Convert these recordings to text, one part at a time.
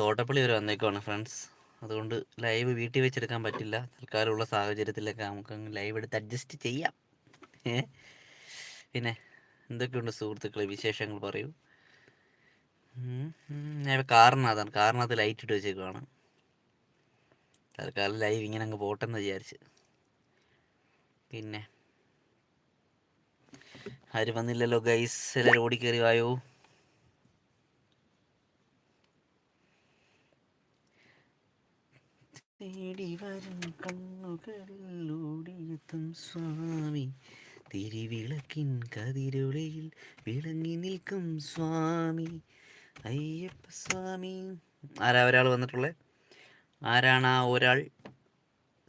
തോട്ടപ്പള്ളി വരെ വന്നേക്കുവാണ് ഫ്രണ്ട്സ് അതുകൊണ്ട് ലൈവ് വീട്ടിൽ വെച്ചെടുക്കാൻ പറ്റില്ല. തൽക്കാലമുള്ള സാഹചര്യത്തിലൊക്കെ നമുക്ക് ലൈവ് എടുത്ത് അഡ്ജസ്റ്റ് ചെയ്യാം. പിന്നെ എന്തൊക്കെയുണ്ട് സുഹൃത്തുക്കളെ വിശേഷങ്ങൾ പറയൂ. ഞാൻ കാറിനകത്താണ്. കാറിനകത്ത് ലൈറ്റ് ഇട്ട് വെച്ചേക്കുവാണ്. തൽക്കാലം ലൈവ് ഇങ്ങനെ അങ്ങ് പോട്ടെന്ന് വിചാരിച്ച്. പിന്നെ ആരും വന്നില്ലല്ലോ ഗൈസ് എല്ലാവരും ഓടിക്കേറി വായോ? തേടി വരും കണ്ണുകളിലൂടിയെത്തും സ്വാമി. തിരിവിളക്കിൻ കതിരൊളിയിൽ വിളങ്ങി നിൽക്കും സ്വാമി. അയ്യപ്പ സ്വാമി. ആരാ ഒരാൾ വന്നിട്ടുള്ളത് ആരാണ് ആ ഒരാൾ?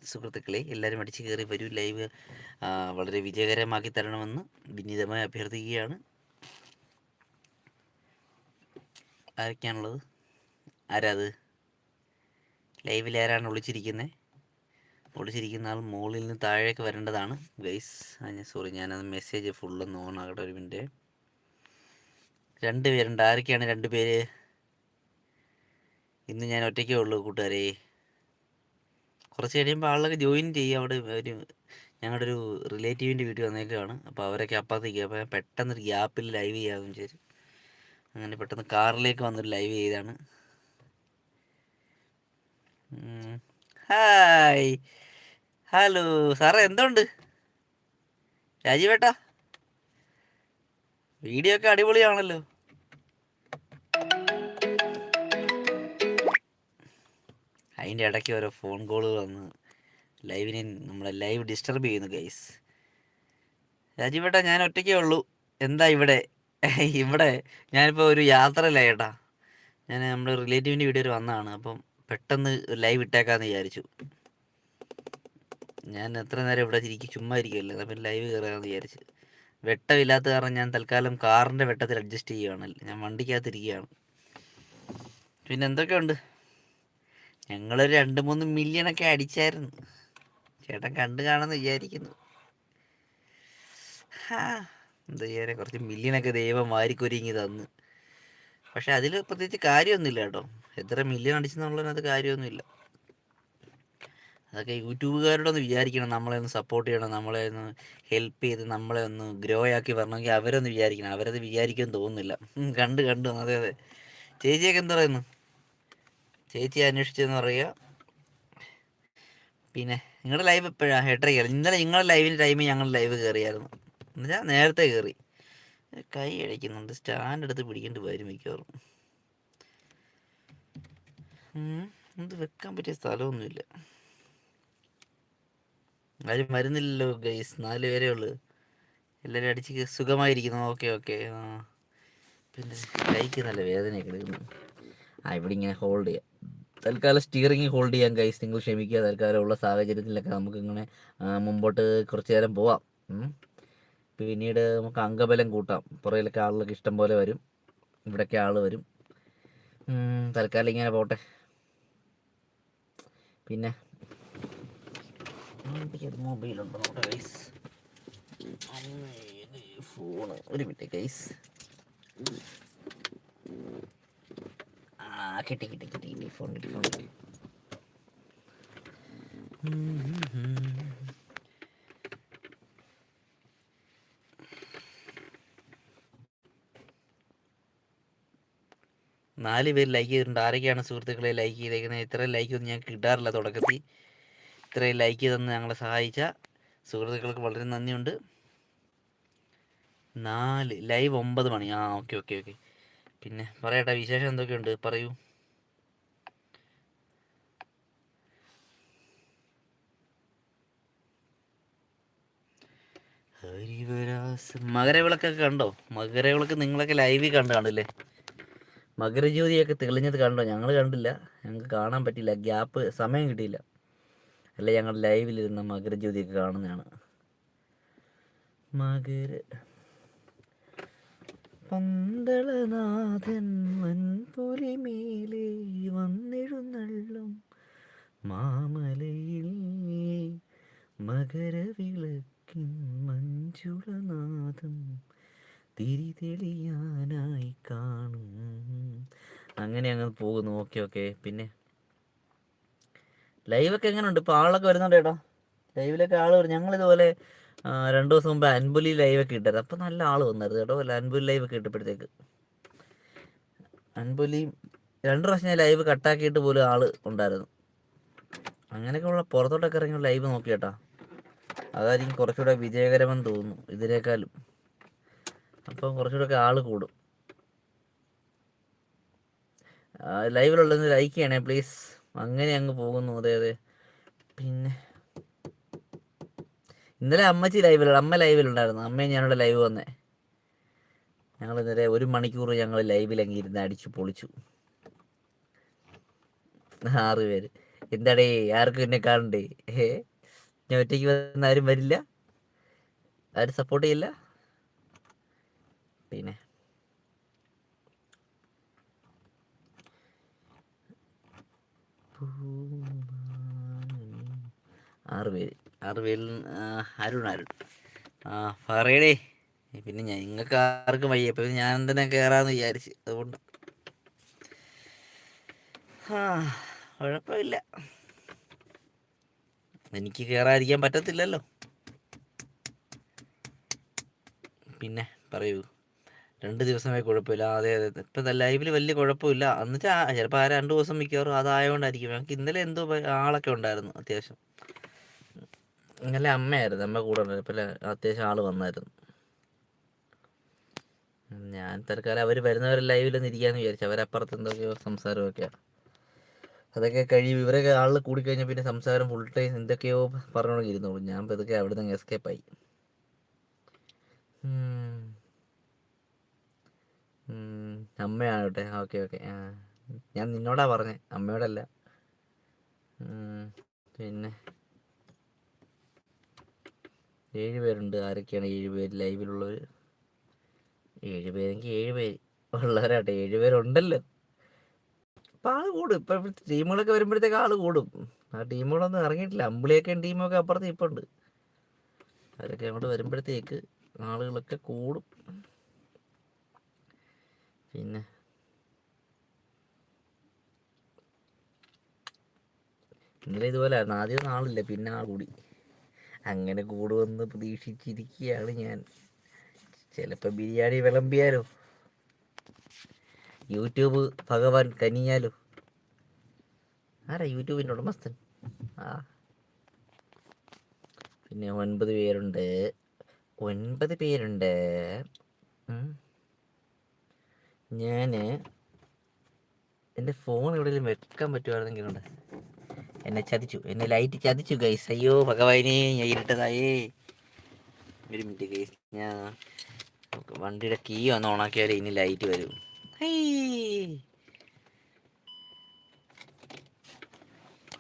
സുഹൃത്തുക്കളെ എല്ലാവരും അടിച്ചു കയറി വരൂ. ലൈവ് വളരെ വിജയകരമാക്കി തരണമെന്ന് വിനീതമായി അഭ്യർത്ഥിക്കുകയാണ്. ആരൊക്കെയാണുള്ളത്? ആരാ അത്? ലൈവിൽ ആരാണ് ഒളിച്ചിരിക്കുന്നത് ഒളിച്ചിരിക്കുന്ന ആൾ മുകളിൽ നിന്ന് താഴേക്ക് വരേണ്ടതാണ് ഗൈസ് സോറി ഞാനത് മെസ്സേജ് ഫുള്ളൊന്ന് ഓൺ ആകട്ടെ ഒരു മിനിറ്റ് രണ്ട് പേരുണ്ട്. ആരൊക്കെയാണ് രണ്ട് പേര്? ഇന്ന് ഞാൻ ഒറ്റയ്ക്കേ ഉള്ളൂ കൂട്ടുകാരെ. കുറച്ച് കഴിയുമ്പോൾ ആളൊക്കെ ജോയിൻ ചെയ്യും. അവിടെ ഒരു ഞങ്ങളുടെ ഒരു റിലേറ്റീവിന്റെ വീട്ടിൽ വന്നേക്കാണ് അപ്പോൾ അവരൊക്കെ അപ്പുറത്തേക്ക് അപ്പോൾ ഞാൻ പെട്ടെന്നൊരു ഗ്യാപ്പിൽ ലൈവ് ചെയ്യാമെന്ന് വിചാരിച്ചു. അങ്ങനെ പെട്ടെന്ന് കാറിലേക്ക് വന്നൊരു ലൈവ് ചെയ്താണ്. ഹായ്. ഹലോ സാറേ എന്തുണ്ട്? രാജീവേട്ടാ വീഡിയോ ഒക്കെ അടിപൊളിയാണല്ലോ. അതിന്റെ ഇടയ്ക്ക് ഓരോ ഫോൺ കോളുകൾ വന്ന് ലൈവിനെ നമ്മളെ ലൈവ് ഡിസ്റ്റർബ് ചെയ്യുന്നു ഗൈസ് രാജീവേട്ടാ ഞാൻ ഒറ്റയ്ക്കേ ഉള്ളൂ. എന്താ ഇവിടെ? ഇവിടെ ഞാനിപ്പോൾ ഒരു യാത്രയിലായി ഏട്ടാ. ഞാൻ നമ്മുടെ റിലേറ്റീവിന്റെ വീട്ടിൽ വന്നതാണ്. അപ്പം പെട്ടെന്ന് ലൈവ് ഇട്ടേക്കാന്ന് വിചാരിച്ചു. ഞാൻ എത്ര നേരം ഇവിടെ ഇരിക്കും? ചുമ്മാ ഇരിക്കുമല്ലോ അപ്പം ലൈവ് കയറാമെന്ന് വിചാരിച്ചു. വെട്ടമില്ലാത്ത കാരണം ഞാൻ തൽക്കാലം കാറിന്റെ വെട്ടത്തിൽ അഡ്ജസ്റ്റ് ചെയ്യുകയാണ് ഞാൻ വണ്ടിക്കകത്തിരിക്കുകയാണ് പിന്നെ എന്തൊക്കെയുണ്ട്? ഞങ്ങളൊരു രണ്ട് മൂന്ന് മില്യണൊക്കെ അടിച്ചായിരുന്നു. ചേട്ടൻ കണ്ടു കാണുമെന്ന് വിചാരിക്കുന്നു. എന്താ ചെയ്യാനെ? കുറച്ച് മില്യണൊക്കെ ദൈവം വാരിക്കൊരുങ്ങി തന്ന്. പക്ഷെ അതിൽ പ്രത്യേകിച്ച് കാര്യമൊന്നുമില്ല കേട്ടോ. എത്ര മില്യൺ അടിച്ചെന്നുള്ളതിനകത്ത് കാര്യമൊന്നുമില്ല. അതൊക്കെ യൂട്യൂബുകാരോടൊന്ന് വിചാരിക്കണം. നമ്മളെ ഒന്ന് സപ്പോർട്ട് ചെയ്യണം. നമ്മളെ ഒന്ന് ഹെൽപ്പ് ചെയ്ത് നമ്മളെ ഒന്ന് ഗ്രോ ആക്കി വരണമെങ്കിൽ അവരൊന്ന് വിചാരിക്കണം. അവരത് വിചാരിക്കുമെന്ന് തോന്നുന്നില്ല. കണ്ട് കണ്ടു. അതെ അതെ. ചേച്ചിയൊക്കെ എന്താ പറയുന്നു? ചേച്ചി അന്വേഷിച്ചെന്ന് പറയുക. പിന്നെ നിങ്ങളുടെ ലൈവ് എപ്പോഴാണ് എട്ടരയ്ക്കാണ് ഇന്നലെ നിങ്ങളുടെ ലൈവിന്റെ ടൈമിൽ ഞങ്ങൾ ലൈവ് കയറിയായിരുന്നു എന്നുവെച്ചാൽ നേരത്തെ കയറി കൈ അടിക്കുന്നുണ്ട് സ്റ്റാൻഡ് എടുത്ത് പിടിക്കേണ്ടി വരും മിക്കവാറും. ഇത് വെക്കാൻ പറ്റിയ സ്ഥലമൊന്നുമില്ല. ആരും വരുന്നില്ലല്ലോ ഗൈസ് നാല് പേരേ ഉള്ളു. എല്ലാവരും അടിച്ച് സുഖമായിരിക്കുന്നു. ഓക്കെ ഓക്കെ ആ. പിന്നെ കൈക്ക് നല്ല വേദനയൊക്കെ എടുക്കുന്നു ആ ഇവിടെ ഇങ്ങനെ ഹോൾഡ് ചെയ്യാം. തൽക്കാലം സ്റ്റിയറിംഗ് ഹോൾഡ് ചെയ്യാം ഗൈസ് നിങ്ങൾ ക്ഷമിക്കുക. തൽക്കാലം ഉള്ള സാഹചര്യത്തിലൊക്കെ നമുക്ക് ഇങ്ങനെ മുമ്പോട്ട് കുറച്ച് നേരം പോവാം. പിന്നീട് നമുക്ക് അംഗബലം കൂട്ടാം. പുറയിലൊക്കെ ആളുകളൊക്കെ ഇഷ്ടം പോലെ വരും. ഇവിടെയൊക്കെ ആൾ വരും. തൽക്കാലം ഇങ്ങനെ പോട്ടെ. പിന്നെ മൊബൈലുണ്ടോ ഗൈസ് ഫോണ് ഒരു മിനിറ്റ് ഗൈസ് ആ കിട്ടി കിട്ടി കിട്ടി. കിട്ടി ഫോൺ കിട്ടി ഫോൺ കിട്ടി നാല് പേര് ലൈക്ക് ചെയ്തിട്ടുണ്ട്. ആരൊക്കെയാണ് സുഹൃത്തുക്കളെ ലൈക്ക് ചെയ്തേക്കുന്നത് ഇത്രയും ലൈക്ക് ഒന്നും ഞങ്ങൾക്ക് കിട്ടാറില്ല തുടക്കത്തിൽ. ഇത്രയും ലൈക്ക് ചെയ്തെന്ന് ഞങ്ങളെ സഹായിച്ച സുഹൃത്തുക്കൾക്ക് വളരെ നന്ദിയുണ്ട്. നാല് ലൈവ് ഒമ്പത് മണി. ആ ഓക്കെ ഓക്കെ ഓക്കെ പിന്നെ പറയട്ടെ വിശേഷം എന്തൊക്കെയുണ്ട്? പറയൂ. മകരവിളക്കൊക്കെ കണ്ടോ? മകരവിളക്ക് നിങ്ങളൊക്കെ ലൈവിൽ കണ്ടു കാണില്ലേ മകരജ്യോതിയൊക്കെ തെളിഞ്ഞത് കണ്ടോ? ഞങ്ങൾ കണ്ടില്ല. ഞങ്ങൾക്ക് കാണാൻ പറ്റില്ല ഗ്യാപ്പ് സമയം കിട്ടിയില്ല. അല്ല? ഞങ്ങൾ ലൈവിലിരുന്ന മകരജ്യോതിയൊക്കെ കാണുന്നതാണ്. മകര പന്തളനാഥൻ വൻപുലിമേലെ വന്നെഴുന്നള്ളും മാമലയിൽ മകരവിളക്കിൻ മഞ്ജുളനാഥം തിരിതെളിയാനായി കാണും. അങ്ങനെ അങ്ങ് പോകുന്നു. ഓക്കെ ഓക്കെ പിന്നെ? ലൈവൊക്കെ എങ്ങനെയുണ്ട് ഇപ്പോൾ ആളൊക്കെ വരുന്നുണ്ട് ചേട്ടാ ലൈവിലൊക്കെ ആൾ വരും. ഞങ്ങളിതുപോലെ രണ്ട് ദിവസം മുമ്പ് അൻപുലി ലൈവൊക്കെ ഇട്ടായിരുന്നു അപ്പം നല്ല ആൾ വന്നായിരുന്നു കേട്ടോ. അല്ല അൻപുലി ലൈവൊക്കെ ഇട്ടപ്പോഴത്തേക്ക്. അൻപുലി രണ്ട് പ്രാവശ്യം ഞാൻ ലൈവ് കട്ടാക്കിയിട്ട് പോലും ആൾ ഉണ്ടായിരുന്നു. അങ്ങനെയൊക്കെ ഉള്ള പുറത്തോട്ടൊക്കെ ഇറങ്ങി ലൈവ് നോക്കി കേട്ടാ. അതായിരിക്കും കുറച്ചുകൂടെ വിജയകരമെന്ന് തോന്നുന്നു. ഇതിനേക്കാളും. അപ്പം കുറച്ചുകൂടെ ആൾ കൂടും. ലൈവിലുള്ളത് ലൈക്ക് ചെയ്യണേ പ്ലീസ് അങ്ങനെ അങ്ങ് പോകുന്നു. അതെ അതെ. പിന്നെ. ഇന്നലെ അമ്മച്ചി ലൈവിലുള്ള അമ്മ ലൈവിലുണ്ടായിരുന്നു അമ്മയും ഞാനിവിടെ ലൈവ് വന്നേ. ഞങ്ങൾ ഇന്നലെ ഒരു മണിക്കൂർ ഞങ്ങൾ ലൈവിൽ അങ്ങ് ഇരുന്ന് അടിച്ചു പൊളിച്ചു. ആറ് പേര്. എന്താടേ ആർക്കും എന്നെ കാണണ്ടേ? ഏ? ഞാൻ ഒറ്റയ്ക്ക് വന്ന ആരും വരില്ല? ആരും സപ്പോർട്ട് ചെയ്യില്ല? പിന്നെ ആറ് പേര് ആറ് പേരിൽ അരുൺ അരുൺ ആ പിന്നെ ഞാൻ നിങ്ങൾക്ക് ആർക്കും വയ്യ. ഇപ്പം ഞാൻ തന്നെ കയറാന്ന് വിചാരിച്ച്. അതുകൊണ്ട്. കുഴപ്പമില്ല. എനിക്ക് കയറാതിരിക്കാൻ പറ്റത്തില്ലല്ലോ. പിന്നെ പറയൂ. രണ്ട് ദിവസമായി കുഴപ്പമില്ല. അതെ അതെ. ഇപ്പം ലൈവിൽ വലിയ കുഴപ്പമില്ല. എന്നുവെച്ചാൽ ചിലപ്പോൾ ആ രണ്ട് ദിവസം മിക്കവാറും അതായതുകൊണ്ടായിരിക്കും ഞങ്ങൾക്ക് ഇന്നലെ എന്തോ ആളൊക്കെ ഉണ്ടായിരുന്നു അത്യാവശ്യം. ഇന്നലെ അമ്മയായിരുന്നു. അമ്മ കൂടെ ഉണ്ടായിരുന്നു. ഇപ്പം അത്യാവശ്യം ആൾ വന്നായിരുന്നു. ഞാൻ തൽക്കാലം അവർ വരുന്നവരെ ലൈവിലൊന്നും ഇരിക്കാന്ന് വിചാരിച്ചു. അവരപ്പുറത്ത് എന്തൊക്കെയോ സംസാരമൊക്കെയാണ് അതൊക്കെ കഴിയും. ഇവരൊക്കെ ആളിൽ കൂടിക്കഴിഞ്ഞാൽ പിന്നെ സംസാരം ഫുൾ ടൈം എന്തൊക്കെയോ പറഞ്ഞുകൊണ്ടിരുന്നോളൂ ഞാൻ ഞാൻ ഇതൊക്കെ അവിടെ നിന്ന് എസ്കേപ്പായി ഉം. ഉം, അമ്മയാണ് കേട്ടെ ഓക്കെ ഓക്കെ. ആ ഞാൻ നിന്നോടാ പറഞ്ഞേ. അമ്മയോടല്ല. പിന്നെ. ഏഴ് പേരുണ്ട്. ആരൊക്കെയാണ് ഏഴ് പേര് ലൈവിലുള്ളവർ ഏഴ് പേരെങ്കിൽ ഏഴ് പേര് ഉള്ളവരാട്ടെ. ഏഴ് പേരുണ്ടല്ലോ. അപ്പം ആൾ കൂടും. ഇപ്പം ടീമുകളൊക്കെ വരുമ്പോഴത്തേക്ക് ആൾ കൂടും. ആ ടീമുകളൊന്നും ഇറങ്ങിയിട്ടില്ല. അമ്പിളിയൊക്കെ ടീമൊക്കെ അപ്പുറത്ത് ഇപ്പം ഉണ്ട് അവരൊക്കെ അങ്ങോട്ട് വരുമ്പോഴത്തേക്ക് ആളുകളൊക്കെ കൂടും. പിന്നെ ഇന്നലെ ഇതുപോലെ ആദ്യം ആളില്ല പിന്നെ ആൾ കൂടി. അങ്ങനെ കൂടുമെന്ന് പ്രതീക്ഷിച്ചിരിക്കുകയാണ് ഞാൻ. ചിലപ്പോൾ ബിരിയാണി വിളമ്പിയാലോ? യൂട്യൂബ് ഭഗവാൻ കനിയാലോ? ആരാ യൂട്യൂബിന്റെ ഉടമസ്ഥൻ? ആ. പിന്നെ ഒൻപത് പേരുണ്ട്. ഒൻപത് പേരുണ്ട്. ഞാൻ എന്റെ ഫോൺ എവിടെയെങ്കിലും വെക്കാൻ പറ്റുമായിരുന്നെങ്കിൽ ഉണ്ട് എന്നെ ചതിച്ചു. എന്നെ ലൈറ്റ് ചതിച്ചു ഗൈസ് അയ്യോ ഭഗവാനെ ഞാൻ ഇരുട്ടതായേ. ഒരു മിനിറ്റ് ഗൈസ് ഞാൻ വണ്ടിയുടെ കീ വന്ന് ഓണാക്കിയാലേ ഇനി ലൈറ്റ് വരും.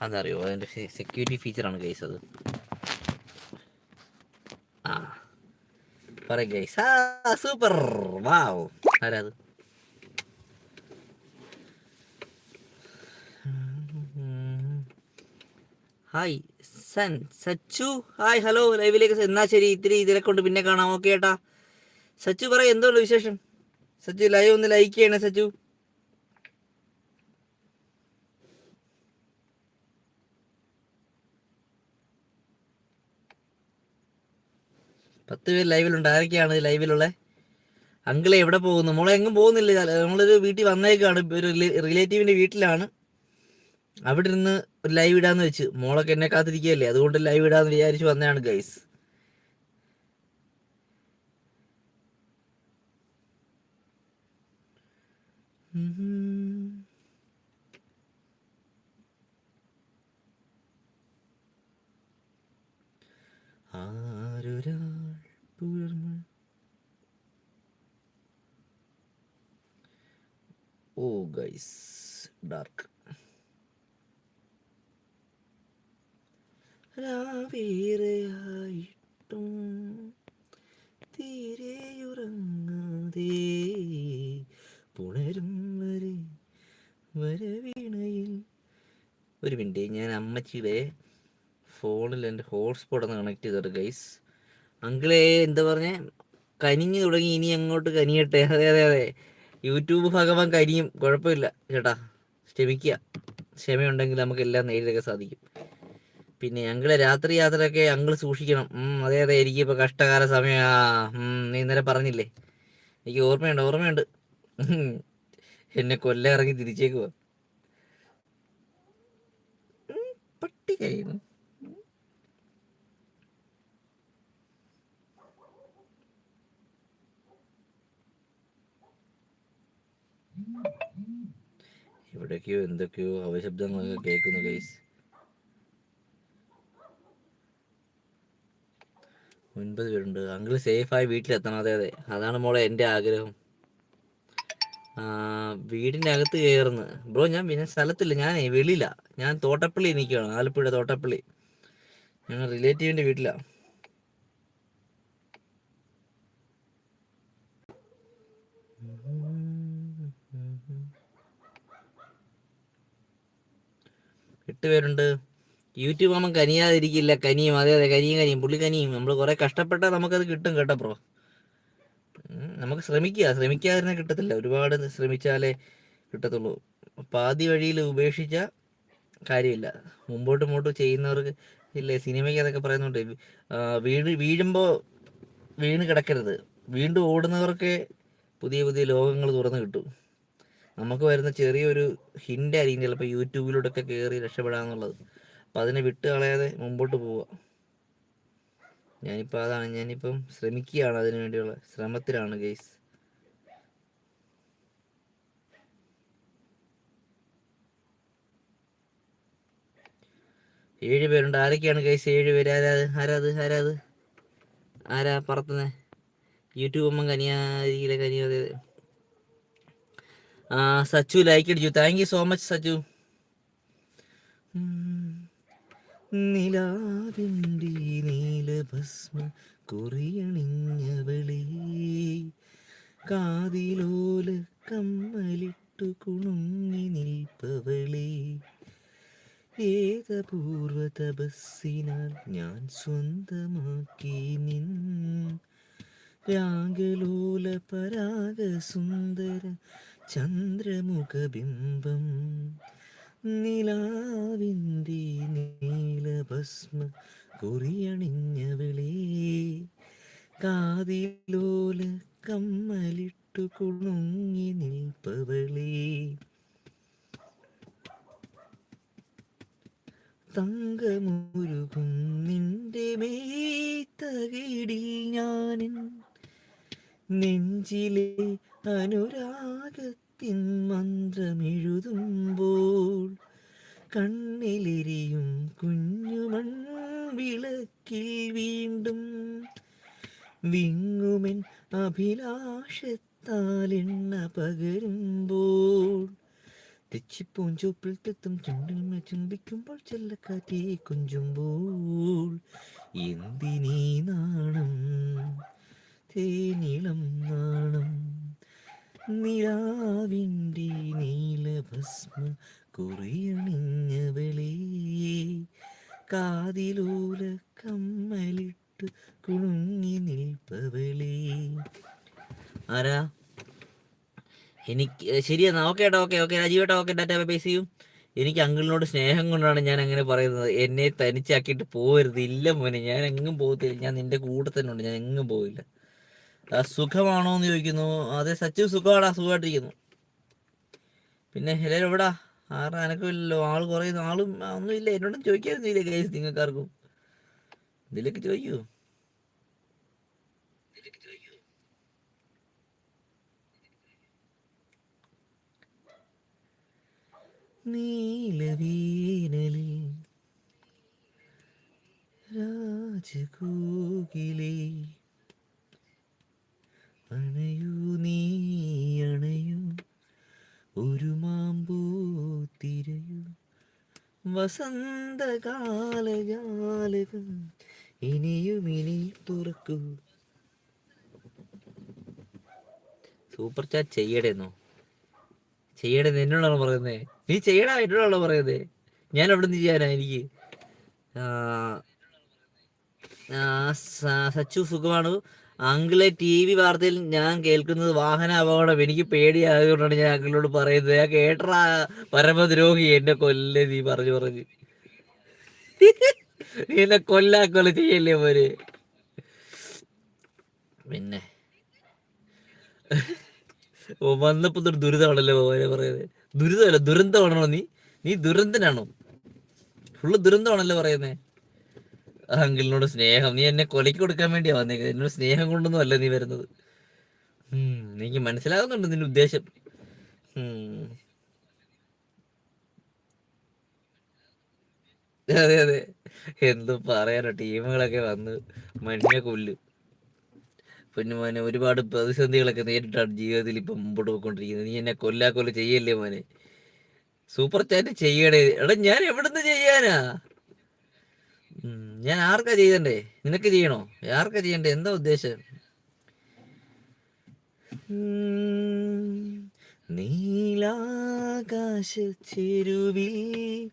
അതറിയോ? അതിന്റെ സെക്യൂരിറ്റി ഫീച്ചറാണ് ഗൈസ് അത്. ആ. പറ ഗൈസ് ആ സൂപ്പർ വാവ് ആരാ ഹായ് സൻ സച്ചു. Hi hello. ലൈവിലേക്ക് എന്നാ ശരി? ഇത്തിരി ഇതിലെ കൊണ്ട് പിന്നെ കാണാം ഓക്കെ ഏട്ടാ. സച്ചു പറ എന്തുണ്ട് വിശേഷം? സച്ചു ലൈവ് ഒന്ന് ലൈക്ക് ചെയ്യണേ സച്ചു. പത്ത് പേര് ലൈവിലുണ്ട്. ആരൊക്കെയാണ് ലൈവിലുള്ള? അങ്കിളെ എവിടെ പോകുന്നു? മോളെ എങ്ങും പോകുന്നില്ല. നമ്മളൊരു വീട്ടിൽ വന്നേക്കാണ്. ഒരു റിലേറ്റീവിന്റെ വീട്ടിലാണ്. അവിടെ ഇരുന്ന് ഒരു ലൈവ് ഇടാന്ന് വെച്ച്. മോളൊക്കെ എന്നെ കാത്തിരിക്കുകയല്ലേ? അതുകൊണ്ട് ലൈവ് ഇടാന്ന് വിചാരിച്ച് വന്നതാണ് ഗൈസ് ഓ ഗൈസ് ഡാർക്ക് രാവേറെയായിട്ടും തീരെയുറങ്ങാതെ പുണരും വരെ വരവീണയിൽ. ഒരു മിനിറ്റ് ഞാൻ അമ്മച്ചിയുടെ ഫോണിൽ എന്റെ ഹോട്ട്സ്പോട്ട് ഒന്ന് കണക്ട് ചെയ്തോട്ടെ ഗൈസ് അങ്കിളെ എന്താ പറഞ്ഞേ? കനിഞ്ഞു തുടങ്ങി ഇനി അങ്ങോട്ട് കനിയട്ടെ. അതെ അതെ അതെ. യൂട്യൂബ് ഭഗവാൻ കനിയും. കുഴപ്പമില്ല ചേട്ടാ ക്ഷമിക്കുക. ക്ഷമയുണ്ടെങ്കിൽ നമുക്ക് എല്ലാം നേരിടൊക്കെ സാധിക്കും. പിന്നെ ഞങ്ങൾ രാത്രി യാത്രയൊക്കെ ഞങ്ങൾ സൂക്ഷിക്കണം. അതെ അതെ എനിക്ക് ഇപ്പൊ കഷ്ടകാല സമയാ. നീ ഇന്നലെ പറഞ്ഞില്ലേ? എനിക്ക് ഓർമ്മയുണ്ട് ഓർമ്മയുണ്ട്. എന്നെ കൊല്ല ഇറങ്ങി തിരിച്ചേക്കുവാ ഉം, പട്ടി കഴിയുന്നു. എവിടേക്കോ എന്തൊക്കെയോ അവശബ്ദങ്ങളൊക്കെ കേൾക്കുന്നു ഗൈസ് ഒൻപത് പേരുണ്ട്. സേഫ് സേഫായി വീട്ടിലെത്തണം. അതെ അതെ. അതാണ് മോളെ എന്റെ ആഗ്രഹം. വീടിന്റെ അകത്ത് കയറുന്നു. ബ്രോ ഞാൻ പിന്നെ സ്ഥലത്തില്ല. ഞാൻ വെളിയില. ഞാൻ തോട്ടപ്പള്ളി നിൽക്കുകയാണ്. ആലപ്പുഴ തോട്ടപ്പള്ളി. ഞങ്ങൾ റിലേറ്റീവിന്റെ വീട്ടിലാണ് എട്ട് പേരുണ്ട്. യൂട്യൂബ് നമ്മൾ കനിയാതിരിക്കില്ല. കനിയും അതെ അതെ കനിയും കനിയും. പുള്ളി കനിയും നമ്മൾ കുറെ കഷ്ടപ്പെട്ടാൽ നമുക്കത് കിട്ടും കേട്ടോ ബ്രോ. നമുക്ക് ശ്രമിക്കുക ശ്രമിക്കാതിരുന്നാൽ കിട്ടത്തില്ല. ഒരുപാട് ശ്രമിച്ചാലേ കിട്ടത്തുള്ളൂ. പാതി വഴിയിൽ ഉപേക്ഷിച്ച കാര്യമില്ല. മുമ്പോട്ട് മുമ്പോട്ട് ചെയ്യുന്നവർക്ക് ഇല്ലേ സിനിമയ്ക്ക് അതൊക്കെ പറയുന്നുണ്ട് വീണ് വീഴുമ്പോൾ വീണ് കിടക്കരുത്. വീണ്ടും ഓടുന്നവർക്ക് പുതിയ പുതിയ ലോകങ്ങൾ തുറന്നു കിട്ടും. നമുക്ക് വരുന്ന ചെറിയൊരു ഹിന്റ് ആയിരിക്കും ചിലപ്പോൾ യൂട്യൂബിലൂടെ ഒക്കെ കയറി രക്ഷപ്പെടാന്നുള്ളത്. അപ്പം അതിനെ വിട്ട് കളയാതെ മുമ്പോട്ട് പോവുക. ഞാനിപ്പോൾ അതാണ് ഞാനിപ്പം ശ്രമിക്കുകയാണ് അതിനു വേണ്ടിയുള്ള ശ്രമത്തിലാണ് ഗെയ്സ് ഏഴ് പേരുണ്ട്. ആരൊക്കെയാണ് ഗൈസ് ഏഴ് പേര്. ആരാത് ആരാത് ആരാത് ആരാ പറത്തുന്നേ? യൂട്യൂബ് അമ്മ കനിയാരിയിലെ കനിയാതെ സച്ചു ലൈക്ക് അടിച്ചു. Thank you so much Sachu. നിലാവിന്റെ നീലഭസ്മ കുറിയണിഞ്ഞവളേ. കാതിലോല കമ്മലിട്ടു കുണുങ്ങി നിൽപ്പവളേ. ഏകപൂർവ തപസ്സിനാൽ ഞാൻ സ്വന്തമാക്കി നിൻ. രാഗലോല പരാഗ സുന്ദര ചന്ദ്രമുഖബിംബം നിലാവിന്റെ നീലഭസ്മ കുറിയണിഞ്ഞവളേ കാതിലോല കമ്മലിട്ടു കുണുങ്ങി നിൽപ്പവളേ. തങ്കമുരുകും നിന്റെ മേത്തകിടിൽ ഞാനിൻ നെഞ്ചിലെ അനുരാഗത്തിൻ മന്ത്രമെഴുതുമ്പോൾ കണ്ണിലെരിയും കുഞ്ഞുമൺ വിളക്കിൽ വീണ്ടും വിങ്ങുമെൻ അഭിലാഷത്താൽ എണ്ണ പകരുമ്പോൾ തെച്ചിപ്പൂഞ്ചോപ്പിൽ തെത്തും ചുണ്ടിൽ മേ ചുംബിക്കുമ്പോൾ ചെല്ലക്കാറ്റേ കുഞ്ചുമ്പോൾ എന്തിനീ നാണം? തേനീളം നാണം. നിലാവിന്റെ നീലഭസ്മ വെളിയെ കാതിലൂല കമ്മലിട്ട് കുണുങ്ങി നിൽപ്പവളേ. ആരാ? എനിക്ക് ശരിയെന്നാ ഓക്കെ ഏട്ടാ ഓക്കെ ഓക്കെ രാജീവേട്ടാ ഓക്കെ ഡാറ്റ പേ ചെയ്യും എനിക്ക് അങ്കിളിനോട് സ്നേഹം കൊണ്ടാണ് ഞാൻ അങ്ങനെ പറയുന്നത്. എന്നെ തനിച്ചാക്കിയിട്ട് പോകരുത് ഇല്ല മോനെ. ഞാൻ എങ്ങും പോകത്തില്ല. ഞാൻ നിന്റെ കൂടെ തന്നെ ഉണ്ട്. ഞാൻ എങ്ങും പോകില്ല സുഖമാണോ എന്ന് ചോദിക്കുന്നു. അതെ സച്ചു സുഖമാടാ സുഖമായിട്ടിരിക്കുന്നു. പിന്നെ ഹലോ എവിടാ? ആരുടെ അനക്കമില്ലല്ലോ ആൾ കുറേ ആളും ഒന്നുമില്ല. എന്നോടും ചോദിക്കായിരുന്നില്ല ഗൈസ് നിങ്ങൾക്കാർക്കും. ഇതിലേക്ക് ചോദിക്കൂ. നീലവീനലി രാജകോകിലേ അണയൂ നീ അണയൂ ഒരു മാമ്പൂ തിരയൂ വസന്തകാലജാലകം ഇനിയും ഇനി തുറക്കൂ. സൂപ്പർ ചാറ്റ് ചെയ്യടേന്നോ ചെയ്യടേ എന്നോടാണ് പറയുന്നത് നീ ചെയ്യടാ എന്നോടാണോ പറയുന്നത് ഞാൻ അവിടെ നിന്ന് ചെയ്യാനാ എനിക്ക്? സച്ചു സുഖമാണ്? അങ്കിളെ ടി വി വാർത്തയിൽ ഞാൻ കേൾക്കുന്നത് വാഹന അപകടം. എനിക്ക് പേടിയായതുകൊണ്ടാണ് ഞാൻ അങ്കിളിനോട് പറയുന്നത്. ഞാൻ കേട്ടറാ പരമദ്രോഹി. എന്നെ കൊല്ലേ നീ പറഞ്ഞു പറഞ്ഞു. നീ എന്നെ കൊല്ലാ കൊല്ല ചെയ്യല്ലേ പോര് പിന്നെ. വന്നപ്പോ ഒരു ദുരിതമാണല്ലോ മോനെ പറയുന്നത്. ദുരിതമല്ല ദുരന്തമാണോ നീ. നീ ദുരന്തനാണോ? ഫുള്ള് ദുരന്തമാണല്ലോ പറയുന്നേ. അങ്കിളിനോട് സ്നേഹം നീ എന്നെ കൊലയ്ക്ക് കൊടുക്കാൻ വേണ്ടിയാ വന്നേക്കുന്നത് എന്നോട് സ്നേഹം കൊണ്ടൊന്നും അല്ല നീ വരുന്നത്. എനിക്ക് മനസ്സിലാകുന്നുണ്ട് നിന്റെ ഉദ്ദേശം. അതെ അതെ. എന്ത് പറയാനോ ടീമുകളൊക്കെ വന്ന് മനുഷ്യ കൊല്ല്. പിന്നെ മോനെ ഒരുപാട് പ്രതിസന്ധികളൊക്കെ നേരിട്ടാണ് ജീവിതത്തിൽ ഇപ്പം മുമ്പോട്ട് പോയിക്കൊണ്ടിരിക്കുന്നത്. നീ എന്നെ കൊല്ലാ കൊല്ല ചെയ്യല്ലേ മോനെ? സൂപ്പർ ചാറ്റ് ചെയ്യണേ. എടാ ഞാൻ എവിടുന്ന് ചെയ്യാനാ? ഞാൻ ആർക്കാ ചെയ്യണ്ടേ? നിനക്ക് ചെയ്യണോ? ആർക്കാ ചെയ്യണ്ടേ? എന്താ ഉദ്ദേശം? നീലാകാശ ചെരുവിൽ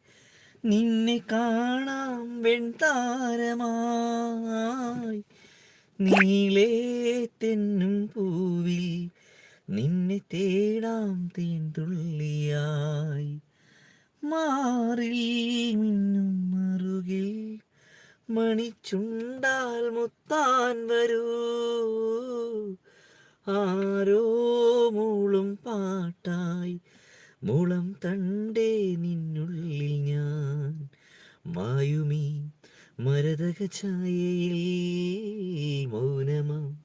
നിന്നെ കാണാം വെൺതാരമായി. നീലേ തെന്നും പൂവിൽ നിന്നെ തേടാം തേൻതുള്ളിയായി. മാറിൽ മിന്നും മറുകിൽ മണിച്ചുണ്ടാൽ മുത്താൻ വരൂ. ആരോ മൂളും പാട്ടായി മുളം തണ്ടേ നിന്നുള്ളിൽ ഞാൻ. മായുമീ മരതക ഛായയിൽ മൗനമാം.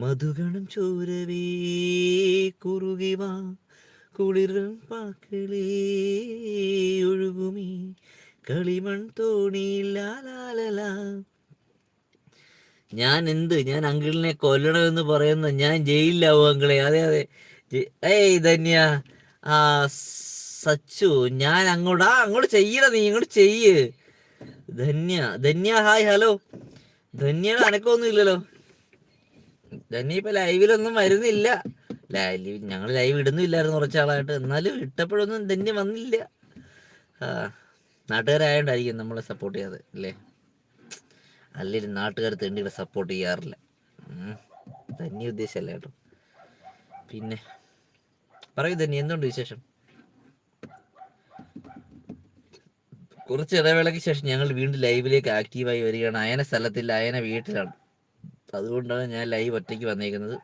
മധുഗണം ചോരവേ കുറുകിവാ കുളിരൻ പാക്കളേ ഒഴുകുമീ കളിമൺ തോണി ഞാൻ എന്ത്? ഞാൻ അങ്കിളിനെ കൊല്ലണമെന്ന് പറയുന്ന ഞാൻ ജയിലിലാവും അങ്കിളെ. അതെ അതെ. ഏയ് ധന്യ. ആ സച്ചു ഞാൻ അങ്ങോട്ട് ആ അങ്ങോട്ട് ചെയ്യണ നീ ഇങ്ങോട്ട് ചെയ്യ്. Dhanya Dhanya hi hello. ധന്യയുടെ അനക്കമൊന്നും ഇല്ലല്ലോ. ധന്യ ഇപ്പൊ ലൈവിലൊന്നും വരുന്നില്ല. ലൈവ് ഞങ്ങൾ ലൈവ് ഇടുന്നില്ലായിരുന്നു കുറച്ചാളായിട്ട്. എന്നാലും ഇട്ടപ്പോഴൊന്നും ധന്യ വന്നില്ല. ആ. നാട്ടുകാരായോണ്ടായിരിക്കും നമ്മളെ സപ്പോർട്ട് ചെയ്യാതെ അല്ലേ? അല്ലെങ്കിൽ നാട്ടുകാർ തെണ്ടിയുടെ സപ്പോർട്ട് ചെയ്യാറില്ല. തന്നെ ഉദ്ദേശമല്ല കേട്ടോ. പിന്നെ പറയൂ ധന്യ എന്തുണ്ട് വിശേഷം? കുറച്ച് ഇടവേളയ്ക്ക് ശേഷം ഞങ്ങൾ വീണ്ടും ലൈവിലേക്ക് ആക്റ്റീവായി വരികയാണ്. അയന സ്ഥലത്തിൽ അയന വീട്ടിലാണ്. അതുകൊണ്ടാണ് ഞാൻ ലൈവ് ഒറ്റയ്ക്ക് വന്നേക്കുന്നത്.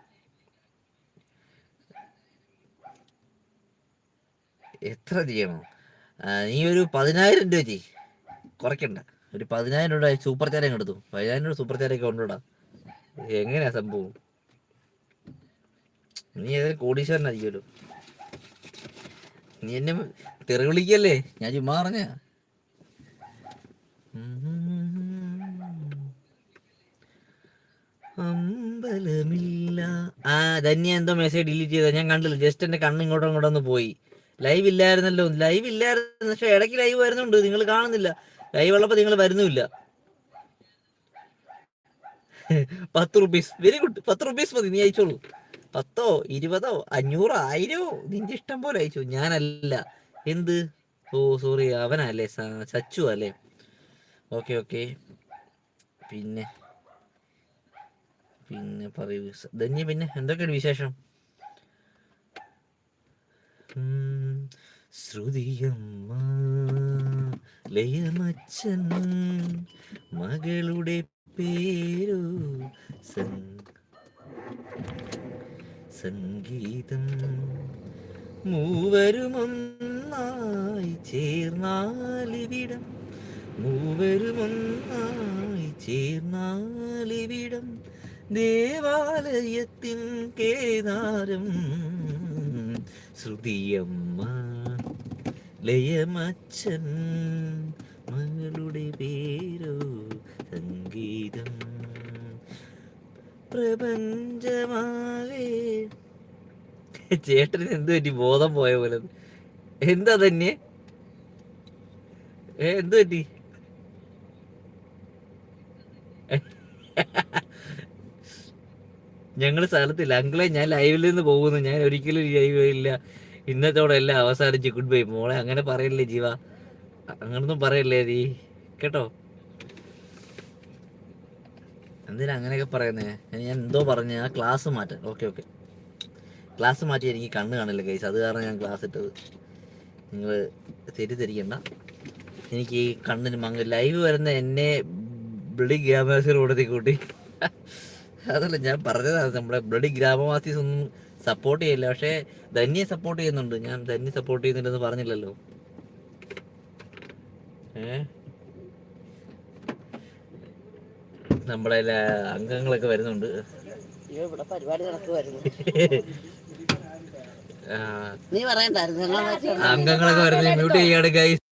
എത്ര ചെയ്യണോ? നീ ഒരു പതിനായിരം രൂപ ചെയ് കുറയ്ക്കണ്ട. ഒരു പതിനായിരം രൂപ സൂപ്പർ ചാരം എടുത്തു. പതിനായിരം രൂപ സൂപ്പർ ചാരൊക്കെ കൊണ്ടുവിടാ. എങ്ങനെയാ സംഭവം? നീ ഏതായാലും കോടീശ്വരനായിരിക്കുമല്ലോ. നീ എന്നെ തെറി വിളിക്കല്ലേ ഞാൻ ചുമ്മാ പറഞ്ഞ അമ്പലമില്ല. ആ ധന്യ എന്തോ മെസ്സേജ് ഡിലീറ്റ് ചെയ്ത ഞാൻ കണ്ടില്ല. ജസ്റ്റ് എന്റെ കണ്ണ് ഇങ്ങോട്ടും ഇങ്ങോട്ടൊന്ന് പോയി. ലൈവ് ഇല്ലായിരുന്നല്ലോ. ലൈവ് ഇല്ലായിരുന്നു പക്ഷെ ഇടയ്ക്ക് ലൈവ് വരുന്നുണ്ട്. നിങ്ങൾ കാണുന്നില്ല. ലൈവ് ഉള്ളപ്പോ നിങ്ങൾ വരുന്നില്ല പത്ത് റുപ്പീസ് വെരി ഗുഡ് പത്ത് റുപ്പീസ് മതി. നീ അയച്ചോളൂ. പത്തോ ഇരുപതോ അഞ്ഞൂറോ ആയിരമോ നിന്റെ ഇഷ്ടം പോലെ അയച്ചു. ഞാനല്ല. എന്ത്? ഓ സോറി അവനല്ലേ. സച്ചു അല്ലേ? ഓക്കെ ഓക്കെ പിന്നെ പിന്നെ പറയൂ. ധന്യ പിന്നെ എന്തൊക്കെയാണ് വിശേഷം? ശ്രുതിയമ്മ ലയമച്ചൻ മകളുടെ പേരു സംഗീതം മൂവരുമൊന്നായി ചേർന്നാലിവിടം മൂവരുമൊന്നായി ചേർന്നാലിവിടം ദേവാലയത്തിൻ കേദാരം ശ്രുതിയമ്മ ലയമച്ചൻ മകളുടെ പേരോ സംഗീതം. പ്രപഞ്ചമാകെ. ചേട്ടന് എന്ത് പറ്റി? ബോധം പോയ പോലെ. എന്താ തന്നെ എന്ത് ഞങ്ങൾ സ്ഥലത്തില്ല. അങ്കിളെ ഞാൻ ലൈവിൽ നിന്ന് പോകുന്നു. ഞാൻ ഒരിക്കലും ലൈവ് ഇല്ല. ഇന്നത്തോടെ എല്ലാം അവസാനിച്ച് ഗുഡ് ബൈ മോളെ അങ്ങനെ പറയല്ലേ ജീവ? അങ്ങനൊന്നും പറയല്ലേ നീ? കേട്ടോ? എന്തിനാ അങ്ങനെയൊക്കെ പറയുന്നേ? ഞാൻ എന്തോ പറഞ്ഞ ആ ക്ലാസ് മാറ്റാൻ. ഓക്കെ ഓക്കെ ക്ലാസ് മാറ്റി എനിക്ക് കണ്ണ് കാണില്ല കൈസ് അത് കാരണം ഞാൻ ക്ലാസ് ഇട്ടത്. നിങ്ങൾ തെറ്റിദ്ധരിക്കണ്ട. എനിക്ക് ഈ കണ്ണിന് മങ്ങ ലൈവ് വരുന്ന എന്നെ ബ്ലി ഗ്യാമേഴ്സിൽ കൂടത്തി കൂട്ടി. അതല്ല ഞാൻ പറഞ്ഞതാണ് നമ്മുടെ ബ്ലഡി ഗ്രാമവാസീസ് ഒന്നും സപ്പോർട്ട് ചെയ്യില്ല. പക്ഷേ ധന്യെ സപ്പോർട്ട് ചെയ്യുന്നുണ്ട്. ഞാൻ ധന്യെ സപ്പോർട്ട് ചെയ്യുന്നുണ്ടെന്ന് പറഞ്ഞില്ലല്ലോ. ഏ? നമ്മുടെ അംഗങ്ങളൊക്കെ വരുന്നുണ്ട്. അംഗങ്ങളൊക്കെ വരുന്നത് മ്യൂട്ട് ചെയ്യാണ് ഗൈസ്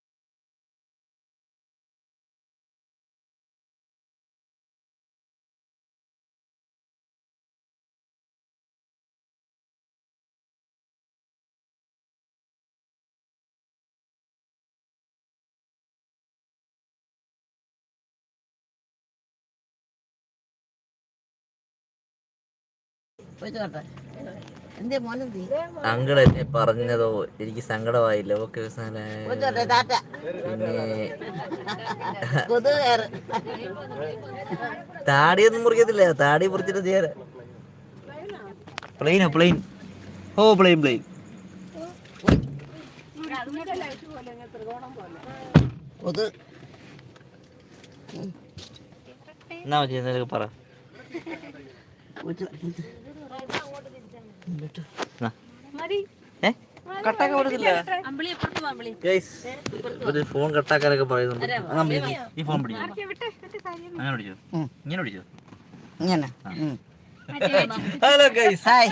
അങ്കിൾ എന്നെ പറഞ്ഞതോ? എനിക്ക് സങ്കടമായില്ല. ഓക്കെ പിന്നെ താടിയൊന്നും മുറിക്കത്തില്ല. താടി മുറിച്ചിട്ട് ചെയ്യാൻ പ്ലെയിനോ പ്ലെയിൻ ഓ പ്ലെയിൻ പ്ലെയിൻ എന്നാ മതി പറ. പറ പോയിട്ട് എന്നാ. ഏ? കട്ടാക്കാൻ പറ്റത്തില്ല Guys, ഒരു ഫോൺ കട്ടാക്കാനൊക്കെ പറയുന്നുണ്ട്. ഈ- ഫോൺ പിടിച്ചോ അങ്ങനെ പിടിച്ചോ. ഇങ്ങനെ പിടിച്ചോ? ഇങ്ങനെ. Hello guys hi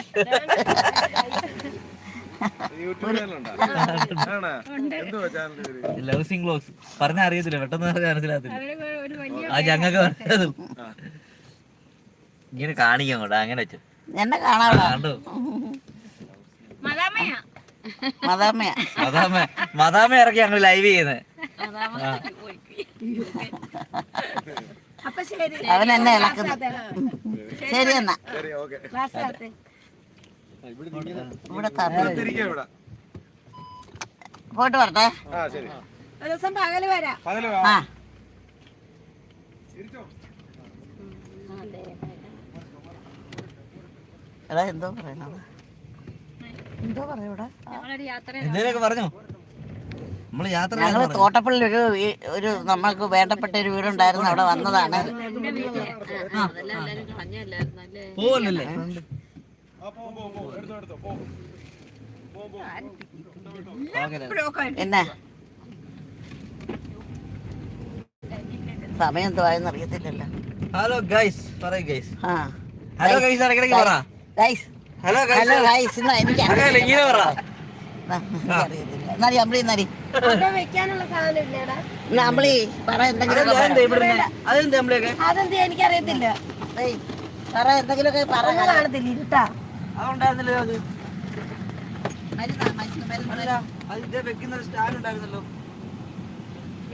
love close പറഞ്ഞാൽ അറിയത്തില്ല. പെട്ടെന്ന് പറഞ്ഞാൽ മനസ്സിലാകത്തില്ല. ആ ഞങ്ങൾക്ക് പറഞ്ഞതും ഇങ്ങനെ കാണിക്കാം കൂടെ അങ്ങനെ വെച്ചു. എന്നെ കാണാവോ? മതാമ മതാമ ഇറക്കി ഞങ്ങൾ ലൈവ് ചെയ്യുന്നത് അവൻ എന്നെ ഇളക്കുന്നു. ശരി എന്നാ. ഇവിടെ പോയിട്ട് വരട്ടെ. ആ എടാ എന്തോ പറയണത് എന്തോ പറയൂടാ എന്തേലൊക്കെ പറഞ്ഞോ? യാത്ര ഞങ്ങൾ പോണേ. തോട്ടപ്പള്ളി ഒരു ഒരു നമ്മൾക്ക് വേണ്ടപ്പെട്ട ഒരു വീടുണ്ടായിരുന്നു അവിടെ വന്നതാണ്. പോവല്ലേ പിന്നെ സമയം എന്തുവായെന്ന് അറിയത്തില്ലല്ലോ. ഹലോ ഗൈസ് പറയ് ഗൈസ് ആ. ഹലോ ഗൈസ് ഇടയ്ക്കിടയ്ക്ക് പറ. ഗൈസ് ഹലോ ഹലോ ഗൈസ് എന്നാ എനിക്ക് പറ. അമ്പിളി അമ്പിളി എന്തെങ്കിലും അതെന്താ എനിക്കറിയത്തില്ല. പറ എന്തെങ്കിലുമൊക്കെ പറ. കാണത്തില്ല ഇരുട്ടാ. അതുണ്ടായിരുന്നല്ലോ അത്. അതിന്റെ വെക്കുന്ന ഒരു സ്റ്റാൻഡ് ഉണ്ടായിരുന്നല്ലോ.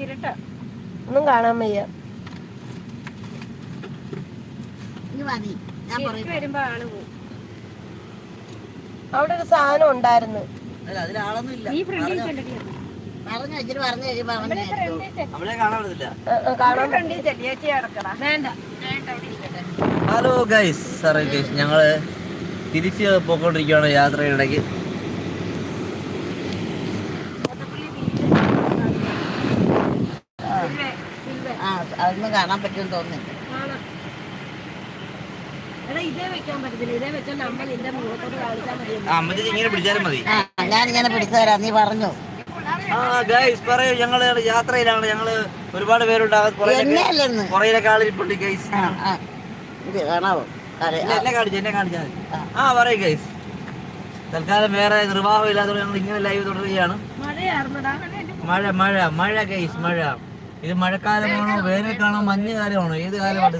ഇരുട്ടാ. ഒന്നും കാണാൻ വയ്യ. നീ. ഞാൻ പറയും വരുമ്പോ ആൾ പോകും അവിടെ ഒരു സാധനം ഉണ്ടായിരുന്നു. ഹലോ ഗൈസ് സാറേ ഗൈസ് ഞങ്ങൾ തിരിച്ച് പോയിക്കൊണ്ടിരിക്കുകയാണ് യാത്രയിടയ്ക്ക് അതൊന്നും കാണാൻ പറ്റുമെന്ന് തോന്നുന്നില്ല എടാ ഇതേ വെക്കാൻ പറ്റത്തില്ല ഇതേ വെച്ചാൽ നമ്മൾ നിന്റെ മുഖത്തോട് കാണിച്ചാൽ മതി ആ അമ്മച്ചി ഇങ്ങനെ പിടിച്ചാലും മതി. പിടിച്ചു തരാം നീ പറഞ്ഞു. ആ ഗൈസ് പറയൂ ഞങ്ങൾ യാത്രയിലാണ്. ഞങ്ങൾ ഒരുപാട് പേരുണ്ട്. എന്നെ ആളിരിപ്പുണ്ട് ഗൈസ് ആ എന്നെ കാണിച്ചു എന്നെ കാണിച്ചാൽ പറയൂ ഗൈസ് തൽക്കാലം വേറെ നിർവാഹം ഇല്ലാത്തതുകൊണ്ട് ഞങ്ങൾ ഇങ്ങനെ ലൈവ് തുടരുകയാണ്. മഴ മഴ മഴ ഗൈസ് മഴ. ഇത് മഴക്കാലമാണോ വേനൽക്കാണോ മഞ്ഞ് കാലമാണോ ഏത് കാലമാണ്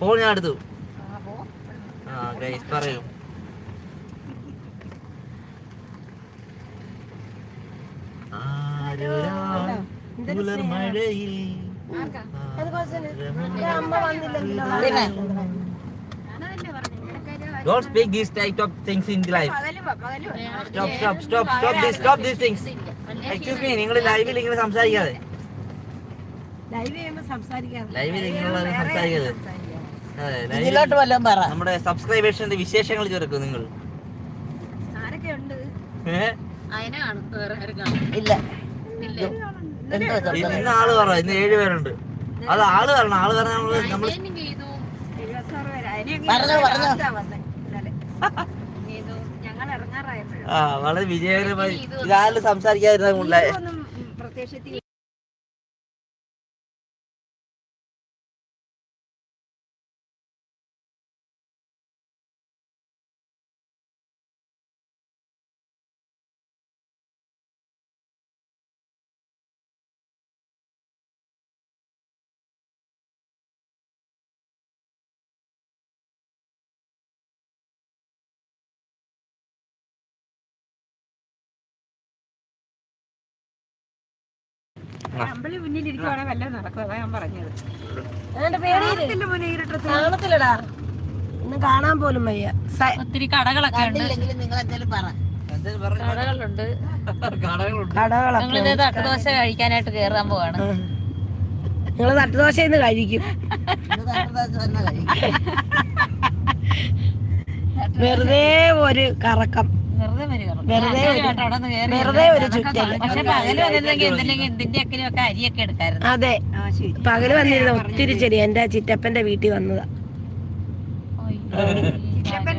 ഫോൺ ഞാൻ എടുത്തു. ഗൈസ് പറയൂ. പിന്നെ Don't speak these type of things in life. Stop, stop, stop, stop this, stop these things. Excuse me, നിങ്ങൾ ലൈവിൽ ഇങ്ങനെ സംസാരിക്കാതെ. ലൈവ് ചെയ്യുമ്പോ സംസാരിക്കാതെ. ലൈവിൽ ഇങ്ങനെയുള്ള സംസാരിക്കാതെ. ഇതിലോട്ട് വല്ലതും പറ. നമ്മുടെ സബ്സ്ക്രൈബേഴ്സിന്റെ വിശേഷങ്ങൾ ചേർക്കും നിങ്ങൾ. ഇല്ല. ഇന്ന് ആൾ പറ ഇന്ന് ഏഴ് പേരുണ്ട്. അത് ആൾ പറഞ്ഞു ആൾ പറഞ്ഞ നമ്മൾ നമ്മൾ ആ വളരെ വിജയകരമായി ഇതാരും സംസാരിക്കാതിരുന്ന അമ്പലി മുന്നിൽ ഇരിക്കുവാണെങ്കിൽ വല്ലതും നടക്കും അതാ ഞാൻ പറഞ്ഞത്. ഇരുട്ടത്ത്. കാണത്തില്ലടാ. കാണാൻ പോലും വയ്യ. ഒത്തിരി കടകളൊക്കെ ഉണ്ട്. നിങ്ങൾ എന്തെങ്കിലും പറ. കടകളുണ്ട്. കടകളുണ്ട്. തട്ടുദോശ കഴിക്കാനായിട്ട് കേറാൻ പോവാണ്. നിങ്ങൾ തട്ടുദോശ ഇന്ന് കഴിക്കും. വെറുതെ ഒരു കറക്കം. വെറുതെ വെറുതെ ഒരു- വെറുതെ ഒരു ചുറ്റൽ. അതെ. പകൽ വന്നിരുന്ന ഒത്തിരി ചെടി. എന്റെ ചിറ്റപ്പന്റെ വീട്ടിൽ വന്നതാ.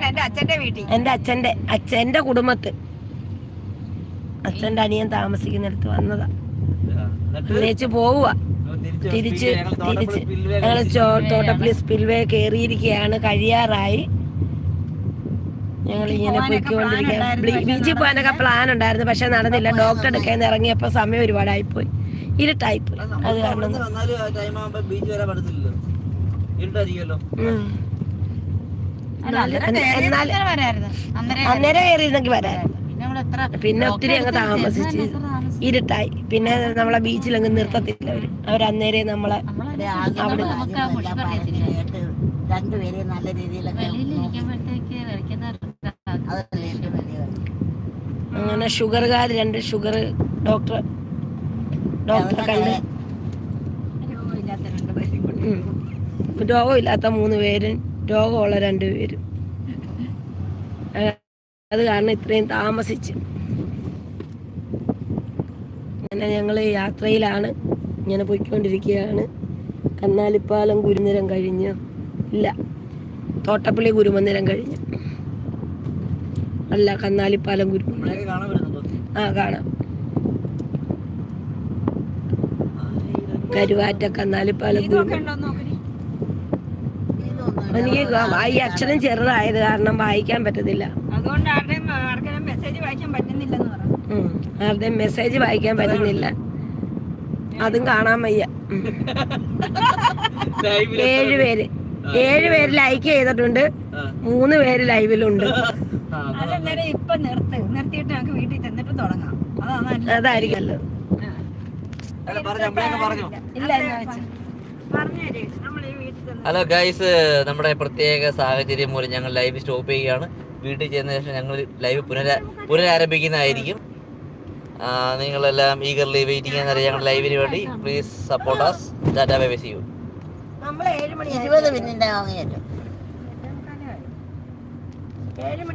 എന്റെ അച്ഛന്റെ വീട്ടിൽ. എന്റെ അച്ഛന്റെ അച്ഛന്റെ കുടുംബത്ത്. അച്ഛന്റെ അനിയൻ താമസിക്കുന്നിടത്ത് വന്നതാ. ഉന്നയിച്ച് പോവുക തിരിച്ച് തിരിച്ച് ഞങ്ങൾ തോട്ടപ്പള്ളി സ്പിൽവേ കയറിയിരിക്കുകയാണ് കഴിയാറായി. ഞങ്ങൾ ഇങ്ങനെ പോയിക്കൊണ്ടിരിക്കുക ബീച്ചിൽ പോകാനൊക്കെ പ്ലാൻ ഉണ്ടായിരുന്നു പക്ഷെ നടന്നില്ല. ഡോക്ടർ എടുക്കാൻ ഇറങ്ങിയപ്പോ സമയം ഒരുപാടായിപ്പോയി. ഇരുട്ടായിപ്പോയി. അത് കാരണം. അന്നേരം വരായിരുന്നു. കയറിയിരുന്നെങ്കിൽ വരാറുണ്ട് പിന്നെ നമ്മൾ എത്ര പിന്നെ ഒത്തിരി അങ്ങ് താമസിച്ച് ഇരുട്ടായി. പിന്നെ നമ്മളെ ബീച്ചിൽ അങ്ങ് നിർത്തത്തില്ല അവർ. അവരന്നേരെ നമ്മളെ അവിടെ രണ്ടുപേരെയും നല്ല രീതിയിലൊക്കെ അങ്ങനെ ഷുഗർകാർ രണ്ട് ഷുഗർ ഡോക്ടർ ഡോക്ടറെ കണ്ട്. രോഗമില്ലാത്ത മൂന്ന് പേരും രോഗമുള്ള രണ്ട് പേരും. അത് കാരണം ഇത്രയും താമസിച്ച്. അങ്ങനെ ഞങ്ങൾ യാത്രയിലാണ്. ഇങ്ങനെ പോയിക്കൊണ്ടിരിക്കുകയാണ്. കന്നാലിപ്പാലം ഗുരുനിരം കഴിഞ്ഞ്. ഇല്ല തോട്ടപ്പള്ളി ഗുരുമന്ദിരം കഴിഞ്ഞ്. അല്ല കന്നാലിപ്പാലം പറ്റുന്നുണ്ടോ? ആ കാണാം. കരുവാറ്റ കന്നാലിപ്പാലം ഇതൊന്നും എനിക്ക് ഈ അക്ഷരം ചെറുതായത് കാരണം വായിക്കാൻ പറ്റത്തില്ല. ആരുടെയും ആർക്കും മെസ്സേജ് വായിക്കാൻ പറ്റുന്നില്ല. അതും കാണാൻ വയ്യ. ഏഴുപേര് ഏഴുപേര് ഏഴ് പേര്. ഏഴ് പേര് ലൈക്ക് ചെയ്തിട്ടുണ്ട്. മൂന്ന് പേര് ലൈവിലുണ്ട്. ആ, അതെന്നേരം ഇപ്പൊ നിർത്ത്. നിർത്തിയിട്ട് നമുക്ക് വീട്ടിൽ ചെന്നിട്ട് തുടങ്ങാം. അതാണ്. അതായിരിക്കും നല്ലത്. അല്ല പറഞ്ഞു അമ്മയൊക്കെ പറഞ്ഞു? ഇല്ല ഹലോ ഗൈസ് നമ്മുടെ പ്രത്യേക സാഹചര്യം മൂലം ഞങ്ങൾ ലൈവ് സ്റ്റോപ്പ് ചെയ്യുകയാണ്. വീട്ടിൽ ചെന്ന ശേഷം ഞങ്ങൾ ലൈവ് പുനര പുനരാരംഭിക്കുന്നതായിരിക്കും. നിങ്ങളെല്ലാം ഈഗർലി വെയിറ്റിംഗ് എന്നറിയാം ഞങ്ങളുടെ ലൈവിന് വേണ്ടി please support us data buy ചെയ്യൂ നമ്മൾ ഏഴ് മണി ഇരുപത് മിനിറ്റ് ആവുകയല്ലോ. ഏഴ് മണി